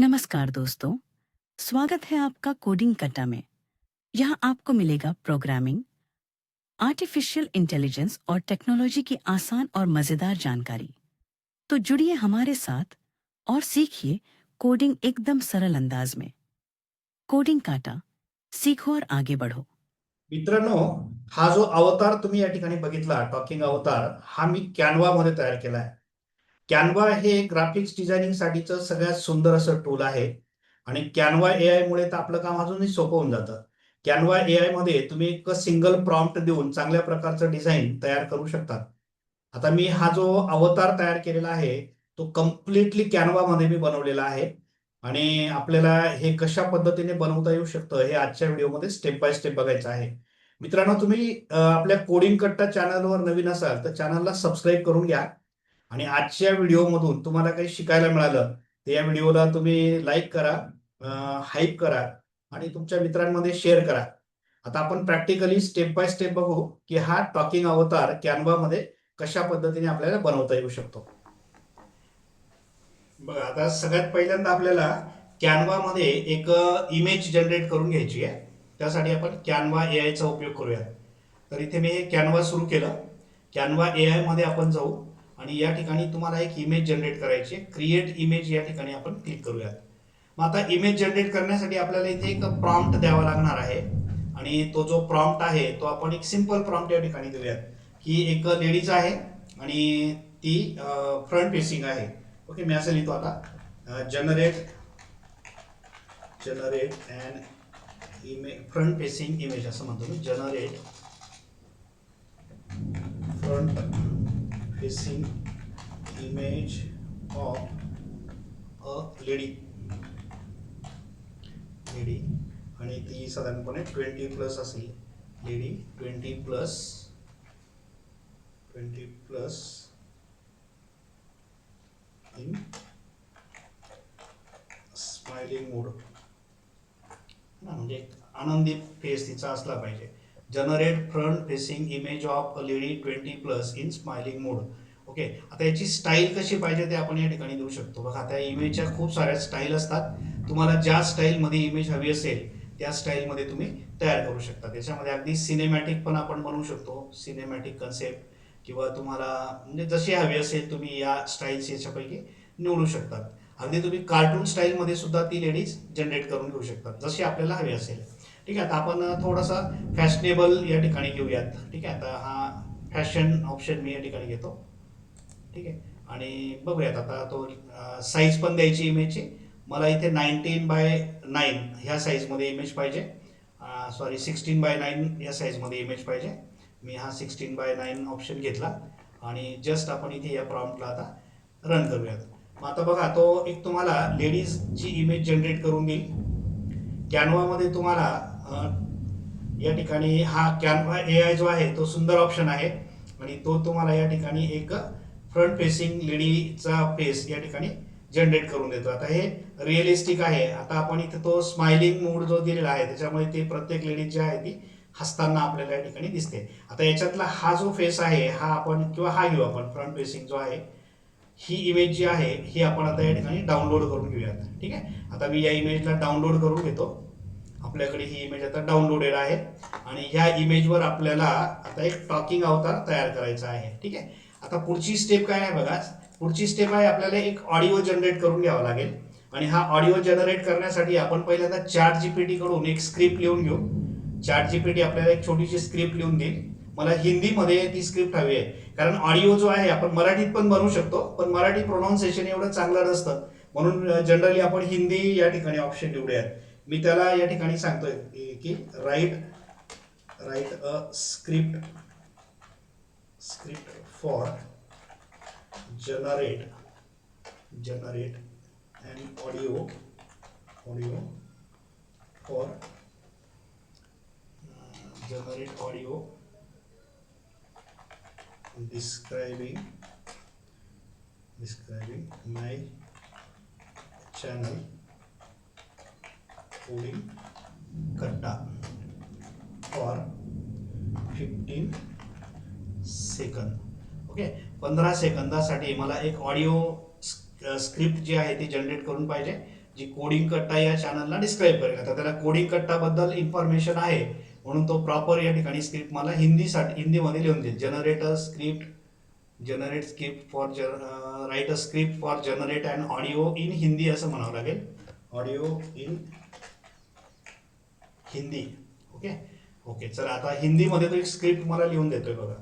नमस्कार दोस्तों, स्वागत है आपका कोडिंग कट्टा में। यहाँ आपको मिलेगा प्रोग्रामिंग, आर्टिफिशियल इंटेलिजेंस और टेक्नोलॉजी की आसान और मज़ेदार जानकारी। तो जुड़िए हमारे साथ और सीखिए कोडिंग एकदम सरल अंदाज में। कोडिंग काटा, सीखो और आगे बढ़ो। मित्रांनो, हा जो अवतार तुम्ही बघितला, टॉकिंग अवतार, हा मी कॅनवा तयार केला आहे कॅनवा हे ग्राफिक्स डिझायनिंगसाठीचं सगळ्यात सुंदर असं टूल आहे. आणि कॅनवा ए आयमुळे तर आपलं काम अजूनही सोपं होऊन जातं. कॅनवा ए आयमध्ये तुम्ही एक सिंगल प्रॉम्प्ट देऊन चांगल्या प्रकारचं डिझाईन तयार करू शकता आता मी हा जो अवतार तयार केलेला आहे तो कम्प्लिटली कॅनवामध्ये मी बनवलेला आहे. आणि आपल्याला हे कशा पद्धतीने बनवता येऊ शकतं हे आजच्या व्हिडिओमध्ये स्टेप बाय स्टेप बघायचं आहे. मित्रांनो तुम्ही आपल्या कोडिंग कट्टा चॅनलवर नवीन असाल तर चॅनलला सबस्क्राईब करून घ्या. आणि आजच्या व्हिडिओमधून तुम्हाला काही शिकायला मिळालं तर या व्हिडिओला तुम्ही लाईक करा हाईप करा आणि तुमच्या मित्रांमध्ये शेअर करा. आता आपण प्रॅक्टिकली स्टेप बाय स्टेप बघू की हा टॉकिंग अवतार कॅनवामध्ये कशा पद्धतीने आपल्याला बनवता येऊ शकतो. बघा आता सगळ्यात पहिल्यांदा आपल्याला कॅनवामध्ये एक इमेज जनरेट करून घ्यायची आहे. त्यासाठी आपण कॅनवा ए आयचा उपयोग करूया तर इथे मी हे कॅनवा सुरू केलं. कॅनवा ए आयमध्ये आपण जाऊ. आणि या ठिकाणी तुम्हाला एक इमेज जनरेट करायची आहे. क्रिएट इमेज या ठिकाणी आपण क्लिक करूयात. मग आता इमेज जनरेट करण्यासाठी आपल्याला इथे एक प्रॉम्प्ट द्यावा लागणार आहे. आणि तो जो प्रॉम्प्ट आहे तो आपण एक सिंपल प्रॉम्प्ट या ठिकाणी देऊयात. की एक लेडीज आहे आणि ती फ्रंट फेसिंग आहे. ओके मी असं लिहितो आता. Generate generate and image front facing image असं म्हणतो मी. Generate front facing image of a lady lady आणि ती साधारणपणे ट्वेंटी प्लस असेल. Lady twenty plus twenty plus in smiling mood म्हणजे एक आनंदी फेस तिचा असला पाहिजे. Generate front facing image of a lady twenty plus in smiling mood okay आता याची स्टाईल कशी पाहिजे ते आपण या ठिकाणी देऊ शकतो. बघा आता इमेजच्या खूप साऱ्या स्टाईल असतात. तुम्हाला ज्या स्टाईलमध्ये इमेज हवी असेल त्या स्टाईलमध्ये तुम्ही तयार करू शकता. त्याच्यामध्ये अगदी सिनेमॅटिक पण आपण बनवू शकतो. सिनेमॅटिक कन्सेप्ट किंवा तुम्हाला म्हणजे जशी हवी असेल तुम्ही या स्टाईल्स याच्यापैकी निवडू शकतात. अगदी तुम्ही कार्टून स्टाईलमध्ये सुद्धा ती लेडीज जनरेट करून घेऊ शकतात जशी आपल्याला हवी असेल. ठीक आहे आता आपण थोडासा फॅशनेबल या ठिकाणी घेऊयात. ठीक आहे आता हा फॅशन ऑप्शन मी या ठिकाणी घेतो. ठीक आहे आणि बघूयात आता तो साईज पण द्यायची इमेजची मला इथे नाईन्टीन बाय नाईन ह्या साईजमध्ये इमेज पाहिजे. सॉरी सिक्स्टीन बाय नाईन या साईजमध्ये इमेज पाहिजे. मी हा सिक्स्टीन बाय नाईन ऑप्शन घेतला. आणि जस्ट आपण इथे या प्रॉम्प्टला आता रन करूयात. मग आता बघा तो एक तुम्हाला लेडीजची इमेज जनरेट करून देईल. कॅनवामध्ये तुम्हाला या ठिकाणी हा कॅनवा ए आय जो आहे तो सुंदर ऑप्शन आहे. आणि तो तुम्हाला या ठिकाणी एक फ्रंट फेसिंग लेडीचा फेस या ठिकाणी जनरेट करून देतो. आता हे रिअलिस्टिक आहे. आता आपण इथे तो स्माइलिंग मूड जो दिलेला आहे त्याच्यामुळे ते प्रत्येक लेडीज जी आहे ती हसताना आपल्याला या ठिकाणी दिसते. आता याच्यातला हा जो फेस आहे हा आपण किंवा हा घेऊ आपण फ्रंट फेसिंग जो आहे ही इमेज जी आहे ही आपण आता या ठिकाणी डाउनलोड करून घेऊयात. ठीक आहे? आता मी या इमेजला डाउनलोड करून घेतो. आपल्याकडे ही इमेज आता डाउनलोडेड आहे. आणि ह्या इमेजवर आपल्याला आता एक टॉकिंग अवतार तयार करायचा आहे. ठीक आहे? आता पुढची स्टेप काय आहे बघा? पुढची स्टेप आहे आपल्याला एक ऑडिओ जनरेट करून घ्यावा लागेल. आणि हा ऑडिओ जनरेट करण्यासाठी आपण पहिल्यांदा चार जीपीटी कडून एक स्क्रिप्ट लिहून घेऊ. चार जीपीटी आपल्याला एक छोटीशी स्क्रिप्ट लिहून देईल. मला हिंदीमध्ये ती स्क्रिप्ट हवी आहे. कारण ऑडिओ जो आहे आपण मराठीत पण बनवू शकतो पण मराठी प्रोनाऊन्सिएशन एवढं चांगलं नसतं. म्हणून जनरली आपण हिंदी या ठिकाणी ऑप्शन निवडूयात. मी त्याला या ठिकाणी सांगतोय की write write a script script for generate generate and audio audio for generate audio describing describing my channel coding katta for 15 second okay पंधरा सेकंदासाठी मला एक ऑडिओ स्क्रिप्ट जी आहे ती जनरेट करून पाहिजे जी कोडिंग कट्टा या चॅनलला डिस्क्राईब करेल. आता त्याला कोडिंग कट्टाबद्दल इन्फॉर्मेशन आहे म्हणून तो प्रॉपर या ठिकाणी स्क्रिप्ट मला हिंदीसाठी हिंदीमध्ये लिहून देईल. Generator script generate script for write a script for generate and audio in Hindi असं म्हणावं लागेल. Audio in Hindi. Okay. Okay चला आता हिंदीमध्ये तो एक स्क्रिप्ट मला लिहून देतोय बघा.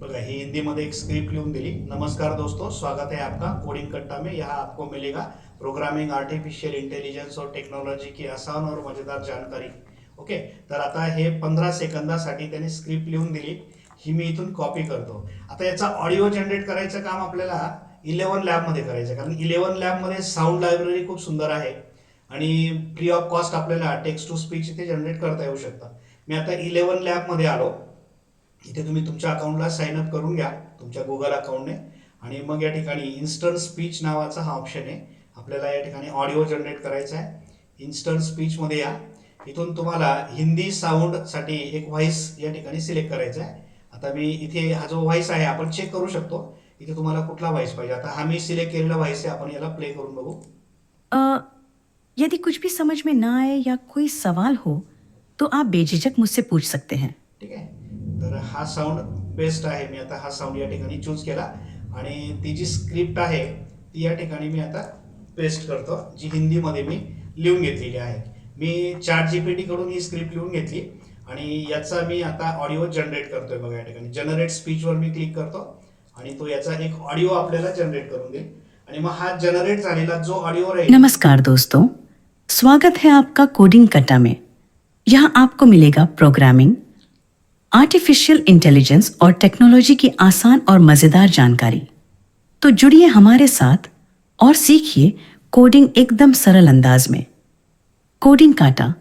बघा ही हिंदी में एक स्क्रिप्ट लिखून दिली. नमस्कार दोस्तों स्वागत है आपका. कोडिंग कट्टा में यहाँ आपको मिलेगा प्रोग्रामिंग आर्टिफिशियल इंटेलिजन्स और टेक्नॉलॉजी की आसान और मजेदार जानकारी. ओके तर आता हे पंधरा सेकंदासाठी त्याने स्क्रिप्ट लिहून दिली. ही मी इथून कॉपी करतो. आता याचा ऑडिओ जनरेट करायचं काम आपल्याला इलेव्हन लॅबमध्ये करायचं. आहे. कारण इलेव्हन लॅबमध्ये साऊंड लायब्ररी खूप सुंदर आहे. आणि फ्री ऑफ कॉस्ट आपल्याला टेक्स्ट टू स्पीच इथे जनरेट करता येऊ शकतं. मी आता इलेव्हन लॅबमध्ये आलो. इथे तुम्ही तुमच्या अकाउंटला साईन अप करून घ्या तुमच्या गुगल अकाउंटने आणि मग या ठिकाणी इन्स्टंट स्पीच नावाचा हा ऑप्शन आहे. आपल्याला या ठिकाणी ऑडिओ जनरेट करायचा आहे. इन्स्टंट स्पीचमध्ये या. इथून तुम्हाला हिंदी साऊंडसाठी एक व्हॉइस या ठिकाणी सिलेक्ट करायचा आहे. आता मी इथे हा जो व्हॉइस आहे आपण चेक करू शकतो. इथे तुम्हाला कुठला व्हॉइस पाहिजे? आता हा मी सिलेक्ट केलेला व्हॉइस आहे आपण याला प्ले करून बघू. अ, यदि कुछ भी समझ में ना आए या कोई सवाल हो तो आप बेझिझक मुझसे पूछ सकते हैं। ठीक आहे? तर हा साऊंड बेस्ट आहे. मी आता हा साऊंड या ठिकाणी चूज केला. आणि ती जी स्क्रिप्ट आहे ती या ठिकाणी मी आता पेस्ट करतो जी हिंदीमध्ये मी लिहून घेतलेली आहे. मी चार जी पी कडून ही स्क्रिप्ट लिहून घेतली. आणि याचा मी आता ऑडिओ जनरेट करतोय बघा या ठिकाणी. जनरेट स्पीचवर मी क्लिक करतो. आणि तो याचा एक ऑडिओ आपल्याला जनरेट करून देईल. आणि मग हा जनरेट झालेला जो ऑडिओ राहील नमस्कार दोस्तों. स्वागत है आपका कोडिंग कट्टा में. यहाँ आपको मिलेगा प्रोग्रामिंग आर्टिफिशियल इंटेलिजेंस और टेक्नोलॉजी की आसान और मजेदार जानकारी. तो जुड़िए हमारे साथ और सीखिए कोडिंग एकदम सरल अंदाज में. कोडिंग काटा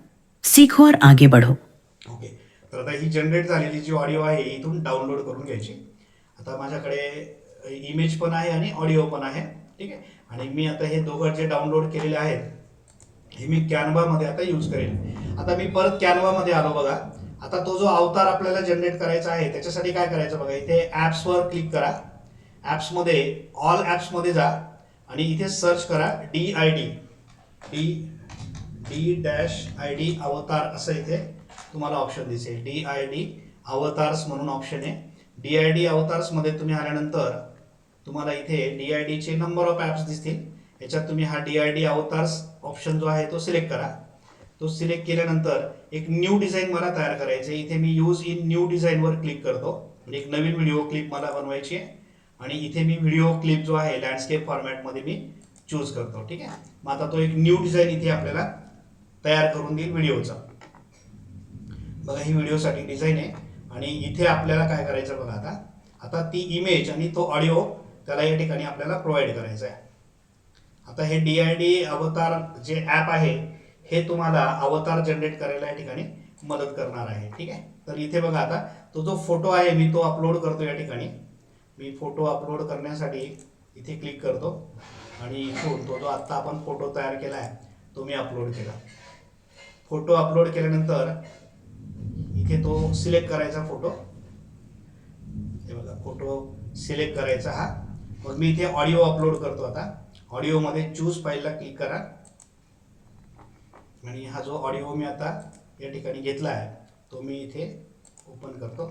सीखो और आगे बढ़ो. ओके तर आता ही जनरेट झालेली जी ऑडिओ आहे इथून डाउनलोड करून घ्यायची. आता माझ्याकडे इमेज पण आहे आणि ऑडिओ पण आहे. ठीक आहे? आणि मी आता हे दोघं जे डाउनलोड केलेले आहेत हे मी कॅनवामध्ये आता यूज करेन. आता मी परत कॅनवामध्ये आलो बघा. आता तो जो अवतार आपल्याला जनरेट करायचा आहे त्याच्यासाठी काय करायचं बघा? इथे ॲप्सवर क्लिक करा. ॲप्समध्ये ऑल ॲप्समध्ये जा आणि इथे सर्च करा D I D D D dash I D avatar असं इथे तुम्हाला ऑप्शन दिसेल. डी आय डी अवतार्स म्हणून ऑप्शन आहे. डी आय डी अवतार्समध्ये तुम्ही आल्यानंतर तुम्हाला इथे डी आय डीचे नंबर ऑफ ॲप्स दिसतील. याच्यात तुम्ही हा D I D avatars option जो आहे तो सिलेक्ट करा. तो सिलेक्ट केल्यानंतर एक न्यू डिझाईन मला तयार करायचं आहे इथे मी यूज इन न्यू डिझाईनवर क्लिक करतो. म्हणजे एक नवीन व्हिडिओ क्लिप मला बनवायची आहे. आणि इथे मी व्हिडिओ क्लिप जो आहे लँडस्केप फॉर्मॅटमध्ये मी चूज करतो. ठीक आहे? मग आता तो एक न्यू डिझाईन इथे आपल्याला तयार करून देईल व्हिडिओचा बघा ही व्हिडिओसाठी डिझाईन आहे. आणि इथे आपल्याला काय करायचं बघा आता. आता ती इमेज आणि तो ऑडिओ त्याला या ठिकाणी आपल्याला प्रोव्हाइड करायचा आहे आता हे डी आय डी अवतार जे ॲप आहे हे तुम्हाला अवतार जनरेट करायला या ठिकाणी मदत करणार आहे. ठीक आहे? तर इथे बघा आता तो जो फोटो आहे मी तो अपलोड करतो या ठिकाणी. मी फोटो अपलोड करण्यासाठी इथे क्लिक करतो आणि इथून तो जो आत्ता आपण फोटो तयार केला आहे तो मी अपलोड केला. फोटो अपलोड केल्यानंतर इथे तो सिलेक्ट करायचा फोटो. हे बघा फोटो सिलेक्ट करायचा हा. मग मी इथे ऑडिओ अपलोड करतो आता. ऑडिओमध्ये चूज फाईलला क्लिक करा. आणि हा जो ऑडिओ मी आता या ठिकाणी घेतला आहे तो मी इथे ओपन करतो.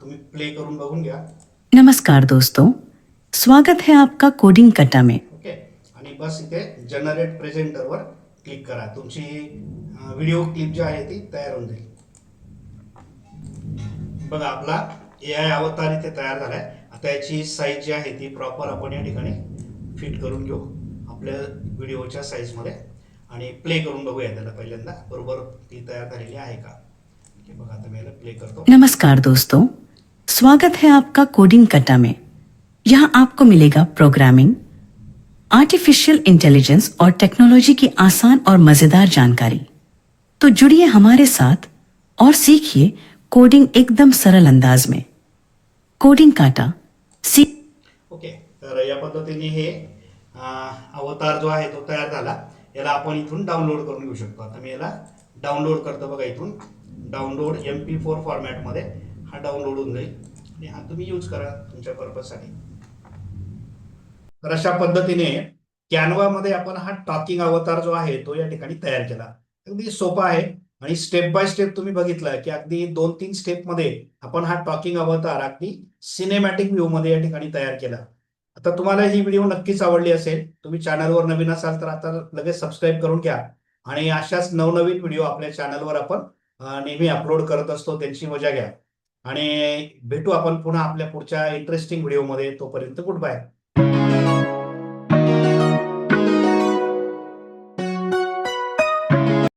तुम्ही प्ले करून बघून घ्या. नमस्कार दोस्तों. स्वागत है आपका कोडिंग कट्टा में. ओके. आणि बस इथे जनरेट प्रेझेंटरवर क्लिक करा. तुमची व्हिडिओ क्लिप जी आहे ती तयार होऊन जाईल. बघा आपला ए आय अवतार इथे तयार झालाय. आता याची साईज जी आहे ती प्रॉपर आपण या ठिकाणी फिट करून घेऊ आपल्या व्हिडिओच्या साईजमध्ये आणि प्ले करून बघूया त्याला पहिल्यांदा. बरोबर ती तयार झालेली आहे का? बघा आता मी याला प्ले करतो. नमस्कार दोस्तों. स्वागत है आपका कोडिंग कट्टा में. यहाँ आपको मिलेगा प्रोग्रामिंग आर्टिफिशियल इंटेलिजेंस और टेक्नोलॉजी की आसान और मजेदार जानकारी. तो जुड़िए हमारे साथ और सीखिए कोडिंग एकदम सरल अंदाज में. कोडिंग काटा. सी ओके तर या पद्धतीने हे अवतार जो आहे तो तयार झाला. याला आपण इथून डाउनलोड करून घेऊ शकतो. आता मी याला डाउनलोड करतो बघा इथून. डाउनलोड एम पी फोर फॉर्मॅटमध्ये हा डाउनलोड होऊन जाईल. आणि हा तुम्ही यूज करा तुमच्या पर्पजसाठी तर अशा पद्धतीने कॅनवामध्ये आपण हा टॉकिंग अवतार जो आहे तो या ठिकाणी तयार केला. अगदी सोपा आहे. आणि स्टेप बाय स्टेप तुम्ही बघितलं की अगदी दोन तीन स्टेपमध्ये आपण हा टॉकिंग अवतार अगदी सिनेमॅटिक व्ह्यू मध्ये या ठिकाणी तयार केला. आता तुम्हाला ही व्हिडिओ नक्कीच आवडली असेल. तुम्ही चॅनलवर नवीन असाल तर आता लगेच सबस्क्राईब करून घ्या. आणि अशाच नवनवीन व्हिडिओ आपल्या चॅनलवर आपण नेहमी अपलोड करत असतो त्यांची मजा घ्या. आणि भेटू आपण पुन्हा आपल्या पुढच्या इंटरेस्टिंग व्हिडिओमध्ये तोपर्यंत गुड बाय